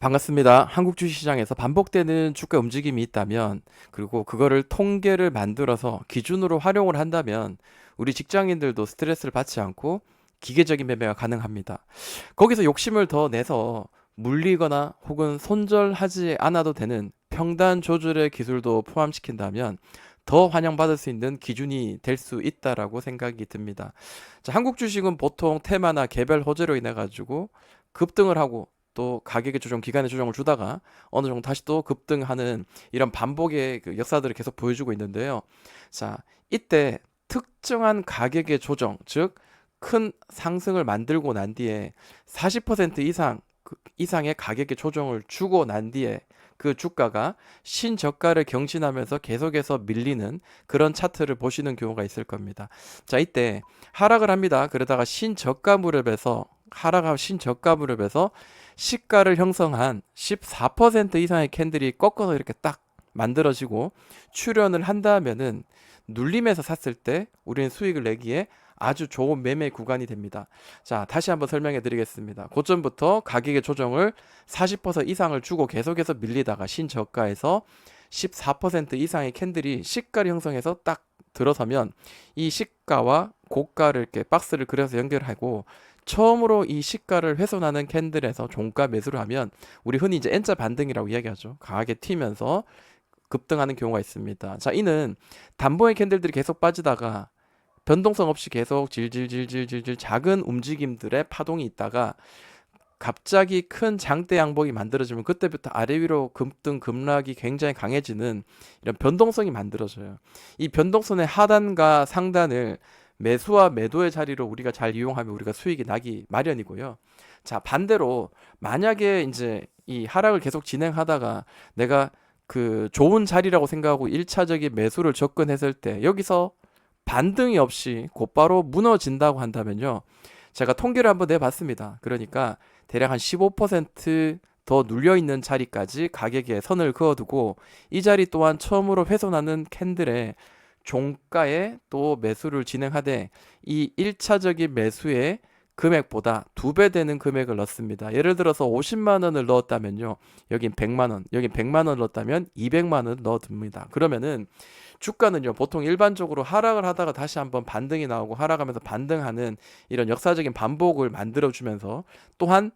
반갑습니다. 한국 주식시장에서 반복되는 주가 움직임이 있다면, 그리고 그거를 통계를 만들어서 기준으로 활용을 한다면, 우리 직장인들도 스트레스를 받지 않고 기계적인 매매가 가능합니다. 거기서 욕심을 더 내서 물리거나 혹은 손절하지 않아도 되는 평단 조절의 기술도 포함시킨다면 더 환영받을 수 있는 기준이 될 수 있다라고 생각이 듭니다. 자, 한국 주식은 보통 테마나 개별 호재로 인해 가지고 급등을 하고 또 가격의 조정, 기간의 조정을 주다가 어느 정도 다시 또 급등하는 이런 반복의 그 역사들을 계속 보여주고 있는데요. 자, 이때 특정한 가격의 조정, 즉 큰 상승을 만들고 난 뒤에 40% 이상 그 이상의 가격의 조정을 주고 난 뒤에 그 주가가 신저가를 경신하면서 계속해서 밀리는 그런 차트를 보시는 경우가 있을 겁니다. 자, 이때 하락을 합니다. 그러다가 신저가 무렵에서 하락하고 신저가 무렵에서 시가를 형성한 14% 이상의 캔들이 꺾어서 이렇게 딱 만들어지고 출현을 한다면은 눌림에서 샀을 때 우리는 수익을 내기에 아주 좋은 매매 구간이 됩니다. 자, 다시 한번 설명해 드리겠습니다. 고점부터 가격의 조정을 40% 이상을 주고 계속해서 밀리다가 신저가에서 14% 이상의 캔들이 시가를 형성해서 딱 들어서면 이 시가와 고가를 이렇게 박스를 그려서 연결하고 처음으로 이 시가를 훼손하는 캔들에서 종가 매수를 하면 우리 흔히 이제 N자 반등이라고 이야기하죠. 강하게 튀면서 급등하는 경우가 있습니다. 자, 이는 단봉의 캔들들이 계속 빠지다가 변동성 없이 계속 질질질질질질 작은 움직임들의 파동이 있다가 갑자기 큰 장대 양봉이 만들어지면 그때부터 아래 위로 급등 급락이 굉장히 강해지는 이런 변동성이 만들어져요. 이 변동선의 하단과 상단을 매수와 매도의 자리로 우리가 잘 이용하면 우리가 수익이 나기 마련이고요. 자, 반대로 만약에 이제 이 하락을 계속 진행하다가 내가 그 좋은 자리라고 생각하고 1차적인 매수를 접근했을 때 여기서 반등이 없이 곧바로 무너진다고 한다면요. 제가 통계를 한번 내봤습니다. 그러니까 대략 한 15%더 눌려 있는 자리까지 가격에 선을 그어두고 이 자리 또한 처음으로 훼손하는 캔들의 종가에 또 매수를 진행하되 이 1차적인 매수의 금액보다 두 배 되는 금액을 넣습니다. 예를 들어서 50만 원을 넣었다면요. 여긴 100만 원, 여긴 100만 원을 넣었다면 200만 원을 넣어둡니다. 그러면은 주가는요. 보통 일반적으로 하락을 하다가 다시 한번 반등이 나오고 하락하면서 반등하는 이런 역사적인 반복을 만들어 주면서 또한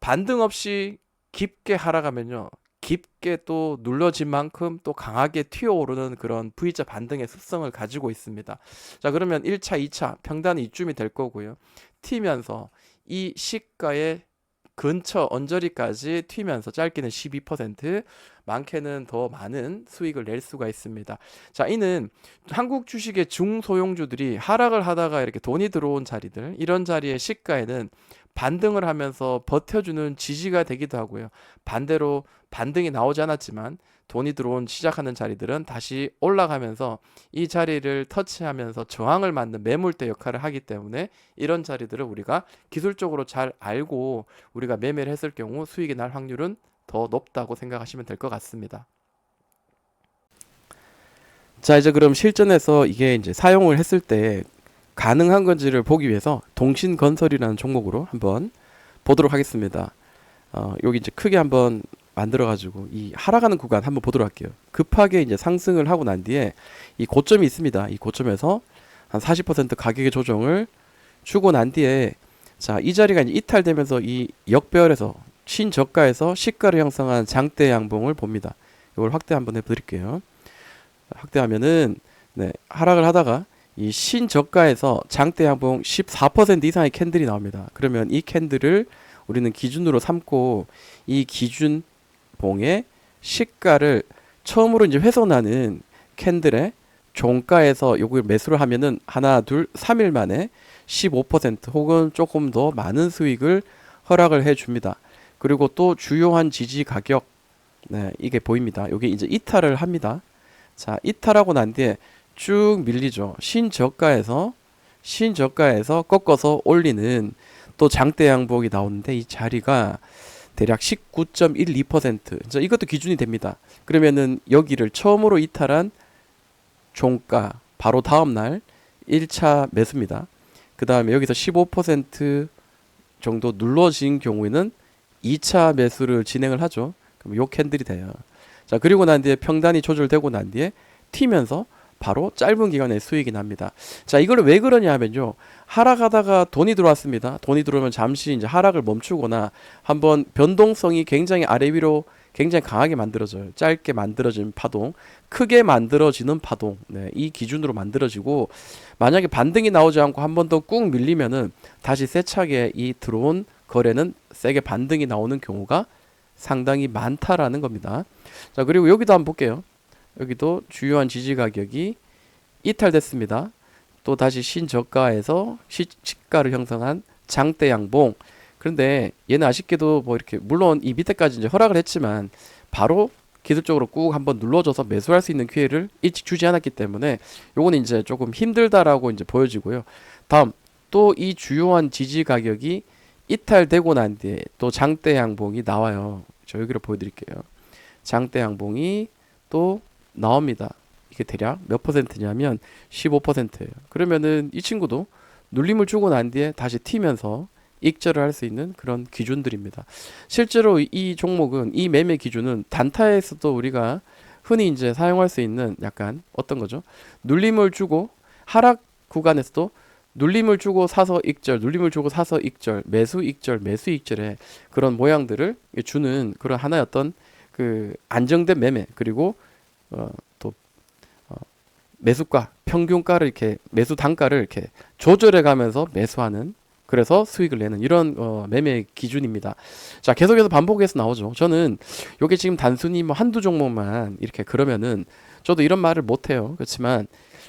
반등 없이 깊게 하락하면요. 깊게 또 눌러진 만큼 또 강하게 튀어오르는 그런 V자 반등의 습성을 가지고 있습니다. 자, 그러면 1차, 2차 평단은 이쯤이 될 거고요. 튀면서 이 시가의 근처 언저리까지 튀면서 짧게는 12%, 많게는 더 많은 수익을 낼 수가 있습니다. 자, 이는 한국 주식의 중소형주들이 하락을 하다가 이렇게 돈이 들어온 자리들, 이런 자리의 시가에는 반등을 하면서 버텨주는 지지가 되기도 하고요. 반대로 반등이 나오지 않았지만 돈이 들어온 시작하는 자리들은 다시 올라가면서 이 자리를 터치하면서 저항을 맞는 매물대 역할을 하기 때문에 이런 자리들을 우리가 기술적으로 잘 알고 우리가 매매를 했을 경우 수익이 날 확률은 더 높다고 생각하시면 될 것 같습니다. 자, 이제 그럼 실전에서 이게 이제 사용을 했을 때 가능한 건지를 보기 위해서 동신 건설이라는 종목으로 한번 보도록 하겠습니다. 어, 여기 이제 크게 한번 만들어 가지고 이 하락하는 구간 한번 보도록 할게요. 급하게 이제 상승을 하고 난 뒤에 이 고점이 있습니다. 이 고점에서 한 40% 가격의 조정을 주고 난 뒤에 자, 이 자리가 이제 이탈되면서 이 역배열에서 신저가에서 시가를 형성한 장대 양봉을 봅니다. 이걸 확대 한번 해 드릴게요. 확대하면은 네, 하락을 하다가 이 신저가에서 장대 양봉 14% 이상의 캔들이 나옵니다. 그러면 이 캔들을 우리는 기준으로 삼고 이 기준 봉의 시가를 처음으로 이제 훼손하는 캔들의 종가에서 요걸 매수를 하면은 하나, 둘, 3일 만에 15% 혹은 조금 더 많은 수익을 허락을 해 줍니다. 그리고 또 주요한 지지 가격 네, 이게 보입니다. 여기 이제 이탈을 합니다. 자, 이탈하고 난 뒤에 쭉 밀리죠. 신저가에서 신저가에서 꺾어서 올리는 또 장대 양복이 나오는데 이 자리가 대략 19.12%. 이것도 기준이 됩니다. 그러면은 여기를 처음으로 이탈한 종가 바로 다음 날 1차 매수입니다. 그 다음에 여기서 15% 정도 눌러진 경우에는 2차 매수를 진행을 하죠. 그럼 요 캔들이 돼요. 자, 그리고 난 뒤에 평단이 조절되고 난 뒤에 튀면서 바로 짧은 기간에 수익이 납니다. 자, 이걸 왜 그러냐 하면요. 하락하다가 돈이 들어왔습니다. 돈이 들어오면 잠시 이제 하락을 멈추거나 한번 변동성이 굉장히 아래 위로 굉장히 강하게 만들어져요. 짧게 만들어진 파동, 크게 만들어지는 파동. 네, 이 기준으로 만들어지고 만약에 반등이 나오지 않고 한 번 더 꾹 밀리면은 다시 세차게 이 들어온 거래는 세게 반등이 나오는 경우가 상당히 많다라는 겁니다. 자, 그리고 여기도 한번 볼게요. 여기도 주요한 지지 가격이 이탈됐습니다. 또 다시 신저가에서 시, 시가를 형성한 장대 양봉. 그런데 얘는 아쉽게도 뭐 이렇게 물론 이 밑에까지 이제 허락을 했지만 바로 기술적으로 꾹 한번 눌러줘서 매수할 수 있는 기회를 일찍 주지 않았기 때문에 요거는 이제 조금 힘들다라고 이제 보여지고요. 다음 또 이 주요한 지지 가격이 이탈되고 난 뒤에 또 장대 양봉이 나와요. 저 여기로 보여드릴게요. 장대 양봉이 또 나옵니다. 이게 대략 몇 퍼센트냐면 15%예요. 그러면은 이 친구도 눌림을 주고 난 뒤에 다시 튀면서 익절을 할 수 있는 그런 기준들입니다. 실제로 이 종목은 이 매매 기준은 단타에서도 우리가 흔히 이제 사용할 수 있는 약간 어떤 거죠? 눌림을 주고 하락 구간에서도 눌림을 주고 사서 익절, 눌림을 주고 사서 익절, 매수 익절, 매수 익절의 그런 모양들을 주는 그런 어떤 그 안정된 매매 그리고 어, 또 어, 매수가 평균가를 이렇게 매수 단가를 이렇게 조절해 가면서 매수하는 그래서 수익을 내는 이런 어, 매매 기준입니다. 자 계속해서 반복해서 나오죠. 저는 요게 지금 단순히 뭐 한두 종목만 이렇게 그러면은 저도 이런 말을 못 해요. 그렇지만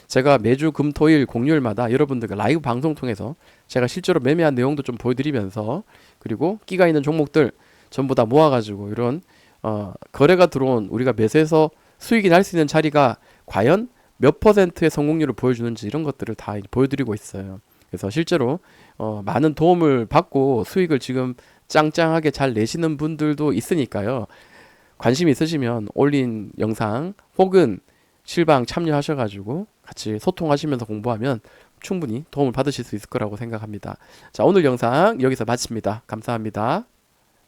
제가 매주 금토일 공휴일마다 여러분들과 라이브 방송 통해서 제가 실제로 매매한 내용도 좀 보여드리면서 그리고 끼가 있는 종목들 전부 다 모아가지고 이런 어, 거래가 들어온 우리가 매수해서 수익이 날 수 있는 자리가 과연 몇 퍼센트의 성공률을 보여주는지 이런 것들을 다 보여드리고 있어요. 그래서 실제로 어, 많은 도움을 받고 수익을 지금 짱짱하게 잘 내시는 분들도 있으니까요. 관심 있으시면 올린 영상 혹은 실방 참여하셔가지고 같이 소통하시면서 공부하면 충분히 도움을 받으실 수 있을 거라고 생각합니다. 자, 오늘 영상 여기서 마칩니다. 감사합니다.